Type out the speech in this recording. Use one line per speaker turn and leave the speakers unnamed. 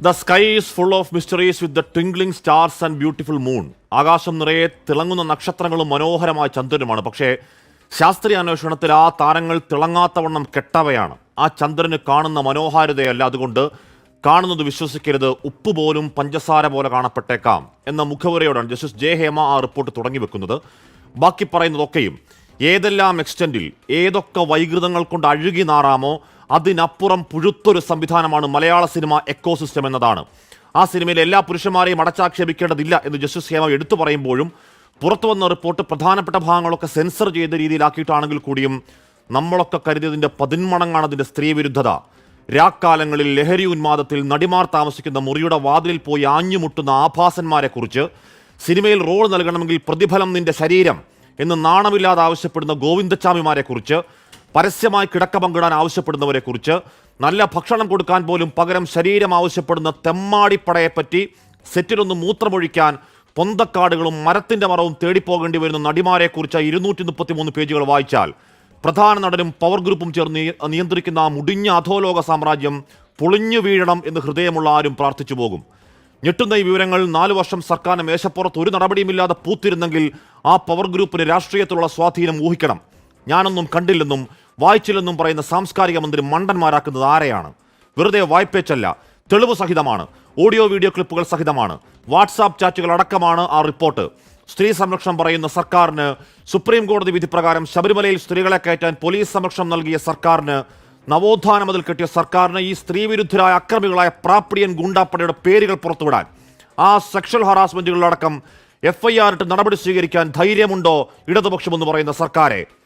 The sky is full of mysteries with the twinkling stars and beautiful moon ആകാശം നിറയെ തിളങ്ങുന്ന നക്ഷത്രങ്ങളും മനോഹരമായ ചന്ദ്രനുമാണ്. പക്ഷേ ശാസ്ത്രീയ അന്വേഷണത്തിൽ ആ താരങ്ങൾ തിളങ്ങാത്തവണ്ണം കെട്ടവയാണ്. ആ ചന്ദ്രന് കാണുന്ന മനോഹാരിതയല്ല. അതുകൊണ്ട് കാണുന്നത് വിശ്വസിക്കരുത്. ഉപ്പ് പോലും പഞ്ചസാര പോലെ കാണപ്പെട്ടേക്കാം എന്ന മുഖവരയോടാണ് ജസ്റ്റിസ് ജെ ഹേമ ആ റിപ്പോർട്ട് തുടങ്ങി വെക്കുന്നത്. ബാക്കി പറയുന്നതൊക്കെയും ഏതെല്ലാം എക്സ്റ്റന്റിൽ ഏതൊക്കെ വൈകൃതങ്ങൾ കൊണ്ട് അഴുകി നാറാമോ അതിനപ്പുറം പുഴുത്തൊരു സംവിധാനമാണ് മലയാള സിനിമ എക്കോസിസ്റ്റം എന്നതാണ്. ആ സിനിമയിലെ എല്ലാ പുരുഷന്മാരെയും അടച്ചാക്ഷേപിക്കേണ്ടതില്ല എന്ന് ജസ്റ്റിസ് ഹേമ എടുത്തു പറയുമ്പോഴും പുറത്തു വന്ന റിപ്പോർട്ട് പ്രധാനപ്പെട്ട ഭാഗങ്ങളൊക്കെ സെൻസർ ചെയ്ത രീതിയിലാക്കിയിട്ടാണെങ്കിൽ കൂടിയും നമ്മളൊക്കെ കരുതിയതിന്റെ പതിന്മടങ്ങാണ് അതിന്റെ സ്ത്രീവിരുദ്ധത രാക്കാലങ്ങളിൽ ലഹരി ഉന്മാദത്തിൽ നടിമാർ താമസിക്കുന്ന മുറിയുടെ വാതിലിൽ പോയി ആഞ്ഞുമുട്ടുന്ന ആഭാസന്മാരെക്കുറിച്ച് സിനിമയിൽ റോൾ നൽകണമെങ്കിൽ പ്രതിഫലം നിന്റെ ശരീരം എന്ന് നാണമില്ലാതെ ആവശ്യപ്പെടുന്ന ഗോവിന്ദച്ചാമിമാരെക്കുറിച്ച് പരസ്യമായി കിടക്ക പങ്കിടാൻ ആവശ്യപ്പെടുന്നവരെക്കുറിച്ച് നല്ല ഭക്ഷണം കൊടുക്കാൻ പോലും പകരം ശരീരം ആവശ്യപ്പെടുന്ന തെമ്മാടിപ്പടയെപ്പറ്റി സെറ്റിലൊന്ന് മൂത്രമൊഴിക്കാൻ പൊന്തക്കാടുകളും മരത്തിന്റെ മറവും തേടിപ്പോകേണ്ടി വരുന്ന നടിമാരെക്കുറിച്ച് ഇരുന്നൂറ്റി മുപ്പത്തി മൂന്ന് പേജുകൾ വായിച്ചാൽ പ്രധാന നടനും പവർ ഗ്രൂപ്പും ചേർന്ന് നിയന്ത്രിക്കുന്ന ആ മുടിഞ്ഞ അധോലോക സാമ്രാജ്യം പൊളിഞ്ഞു വീഴണം എന്ന് ഹൃദയമുള്ള ആരും പ്രാർത്ഥിച്ചു പോകും. ഞെട്ടുന്ന ഈ വിവരങ്ങൾ നാലു വർഷം സർക്കാരിന് മേശപ്പുറത്ത് ഒരു നടപടിയുമില്ലാതെ പൂത്തിരുന്നെങ്കിൽ ആ പവർ ഗ്രൂപ്പിന് രാഷ്ട്രീയത്തിലുള്ള സ്വാധീനം ഊഹിക്കണം. ഞാനൊന്നും കണ്ടില്ലെന്നും വായിച്ചില്ലെന്നും പറയുന്ന സാംസ്കാരിക മന്ത്രി മണ്ടന്മാരാക്കുന്നത് ആരെയാണ്? വെറുതെ വായ്പേച്ചല്ല തെളിവ് സഹിതമാണ് ഓഡിയോ വീഡിയോ ക്ലിപ്പുകൾ സഹിതമാണ് വാട്സാപ്പ് ചാറ്റുകൾ അടക്കമാണ് ആ റിപ്പോർട്ട്. സ്ത്രീ സംരക്ഷണം പറയുന്ന സർക്കാരിന് സുപ്രീം കോടതി വിധി പ്രകാരം ശബരിമലയിൽ സ്ത്രീകളെ കയറ്റാൻ പോലീസ് സംരക്ഷണം നൽകിയ സർക്കാരിന് നവോത്ഥാന മുതൽ കിട്ടിയ സർക്കാരിന് ഈ സ്ത്രീവിരുദ്ധരായ അക്രമികളായ പ്രാപ്പിടിയൻ ഗുണ്ടാപ്പടയുടെ പേരുകൾ പുറത്തുവിടാൻ ആ സെക്ഷൽ ഹറാസ്മെന്റുകളിലടക്കം എഫ് ഐ ആർ ഇട്ട് നടപടി സ്വീകരിക്കാൻ ധൈര്യമുണ്ടോ ഇടതുപക്ഷമെന്ന് പറയുന്ന സർക്കാരെ.